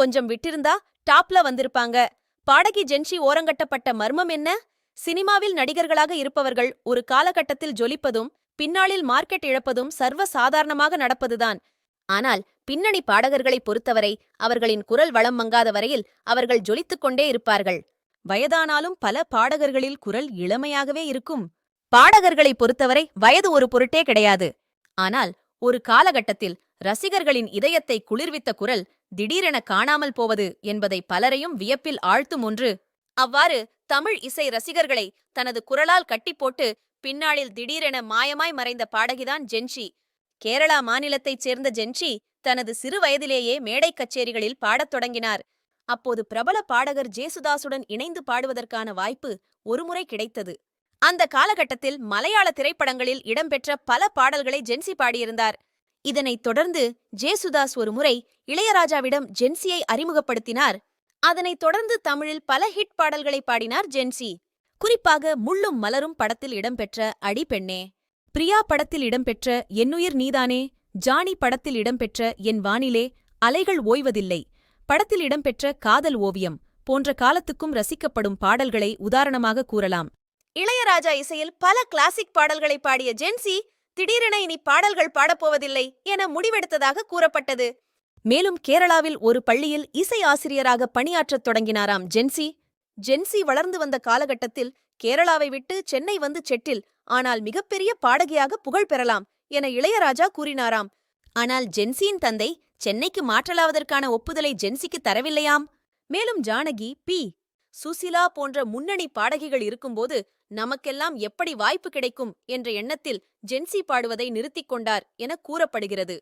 கொஞ்சம் விட்டிருந்தா டாப்ல வந்திருப்பாங்க. பாடகி ஜென்ஷி ஓரங்கட்டப்பட்ட மர்மம் என்ன? சினிமாவில் நடிகர்களாக இருப்பவர்கள் ஒரு காலகட்டத்தில் ஜொலிப்பதும் பின்னாளில் மார்க்கெட் இழப்பதும் சர்வ சாதாரணமாக நடப்பதுதான். ஆனால் பின்னணி பாடகர்களைப் பொறுத்தவரை அவர்களின் குரல் வளம் மங்காத வரையில் அவர்கள் ஜொலித்துக் கொண்டே இருப்பார்கள். வயதானாலும் பல பாடகர்களில் குரல் இளமையாகவே இருக்கும். பாடகர்களைப் பொறுத்தவரை வயது ஒரு பொருட்டே கிடையாது. ஆனால் ஒரு காலகட்டத்தில் ரசிகர்களின் இதயத்தை குளிர்வித்த குரல் திடீரென காணாமல் போவது என்பதை பலரையும் வியப்பில் ஆழ்த்தும் ஒன்று. அவ்வாறு தமிழ் இசை ரசிகர்களை தனது குரலால் கட்டிப்போட்டு பின்னாளில் திடீரென மாயமாய் மறைந்த பாடகிதான் ஜென்ஷி. கேரளா மாநிலத்தைச் சேர்ந்த ஜென்ஷி தனது சிறு வயதிலேயே மேடைக் கச்சேரிகளில் பாடத் தொடங்கினார். அப்போது பிரபல பாடகர் ஜேசுதாசுடன் இணைந்து பாடுவதற்கான வாய்ப்பு ஒருமுறை கிடைத்தது. அந்த காலகட்டத்தில் மலையாள திரைப்படங்களில் இடம்பெற்ற பல பாடல்களை ஜென்சி பாடியிருந்தார். இதனைத் தொடர்ந்து ஜேசுதாஸ் ஒருமுறை இளையராஜாவிடம் ஜென்சியை அறிமுகப்படுத்தினார். அதனைத் தொடர்ந்து தமிழில் பல ஹிட் பாடல்களை பாடினார் ஜென்சி. குறிப்பாக முள்ளும் மலரும் படத்தில் இடம்பெற்ற அடி பெண்ணே. பிரியா படத்தில் இடம்பெற்ற என்னுயிர் நீதானே ஜானி படத்தில் இடம்பெற்ற என் வானிலே அலைகள் ஓய்வதில்லை. படத்தில் இடம்பெற்ற காதல் ஓவியம் போன்ற காலத்துக்கும் ரசிக்கப்படும் பாடல்களை உதாரணமாக கூறலாம். இளையராஜா இசையில் பல கிளாசிக் பாடல்களை பாடிய ஜென்சி திடீரென இனி பாடல்கள் பாடப்போவதில்லை என முடிவெடுத்ததாக கூறப்பட்டது. மேலும் கேரளாவில் ஒரு பள்ளியில் இசை ஆசிரியராக பணியாற்றத் தொடங்கினாராம் ஜென்சி. ஜென்சி வளர்ந்து வந்த காலகட்டத்தில் கேரளாவை விட்டு சென்னை வந்து செட்டில் ஆனால் மிகப்பெரிய பாடகியாக புகழ் பெறலாம் என இளையராஜா கூறினாராம். ஆனால் ஜென்சியின் தந்தை சென்னைக்கு மாற்றலாவதற்கான ஒப்புதலை ஜென்சிக்கு தரவில்லையாம்? மேலும் ஜானகி பி. சுசிலா போன்ற முன்னணி பாடகிகள் இருக்கும்போது நமக்கெல்லாம் எப்படி வாய்ப்பு கிடைக்கும் என்ற எண்ணத்தில் ஜென்சி பாடுவதை நிறுத்திக் கொண்டார் என கூறப்படுகிறது.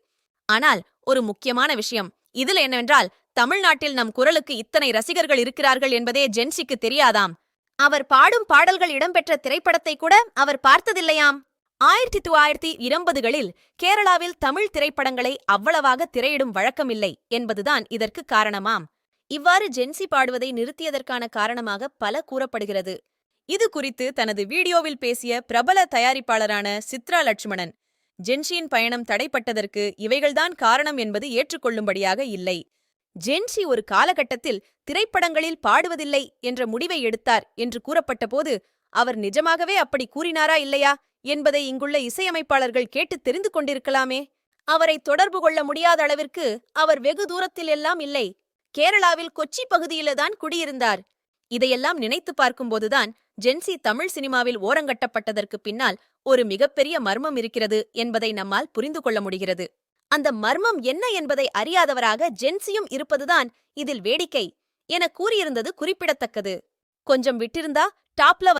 ஆனால் ஒரு முக்கியமான விஷயம் இதில் என்னவென்றால் தமிழ்நாட்டில் நம் குரலுக்கு இத்தனை ரசிகர்கள் இருக்கிறார்கள் என்பதே ஜென்சிக்கு தெரியாதாம். அவர் பாடும் பாடல்கள் இடம்பெற்ற திரைப்படத்தை கூட அவர் பார்த்ததில்லையாம். ஆயிரத்தி தொள்ளாயிரத்தி இருபதுகளில் கேரளாவில் தமிழ் திரைப்படங்களை அவ்வளவாக திரையிடும் வழக்கமில்லை என்பதுதான் இதற்கு காரணமாம். இவ்வாறு ஜென்சி பாடுவதை நிறுத்தியதற்கான காரணமாக பல கூறப்படுகிறது. இது குறித்து தனது வீடியோவில் பேசிய பிரபல தயாரிப்பாளரான சித்ரா லட்சுமணன் ஜென்ஷியின் பயணம் தடைப்பட்டதற்கு இவைகள்தான் காரணம் என்பது ஏற்றுக்கொள்ளும்படியாக இல்லை. ஜென்ஷி ஒரு காலகட்டத்தில் திரைப்படங்களில் பாடுவதில்லை என்ற முடிவை எடுத்தார் என்று கூறப்பட்டபோது அவர் நிஜமாகவே அப்படி கூறினாரா இல்லையா? என்பதை இங்குள்ள இசையமைப்பாளர்கள் கேட்டு தெரிந்து கொண்டிருக்கலாமே. அவரை தொடர்பு கொள்ள முடியாத அளவிற்கு அவர் வெகு தூரத்தில் எல்லாம் இல்லை. கேரளாவில் கொச்சி பகுதியில்தான் குடியிருந்தார். இதையெல்லாம் நினைத்து பார்க்கும்போதுதான் ஜென்சி தமிழ் சினிமாவில் ஓரங்கட்டப்பட்டதற்கு பின்னால் ஒரு மிகப்பெரிய மர்மம் இருக்கிறது என்பதை நம்மால் புரிந்து கொள்ள முடிகிறது. அந்த மர்மம் என்ன என்பதை அறியாதவராக ஜென்சியும் இருப்பதுதான் இதில் வேடிக்கை. என கூறியிருந்தது குறிப்பிடத்தக்கது. கொஞ்சம் விட்டிருந்தா டாப்ல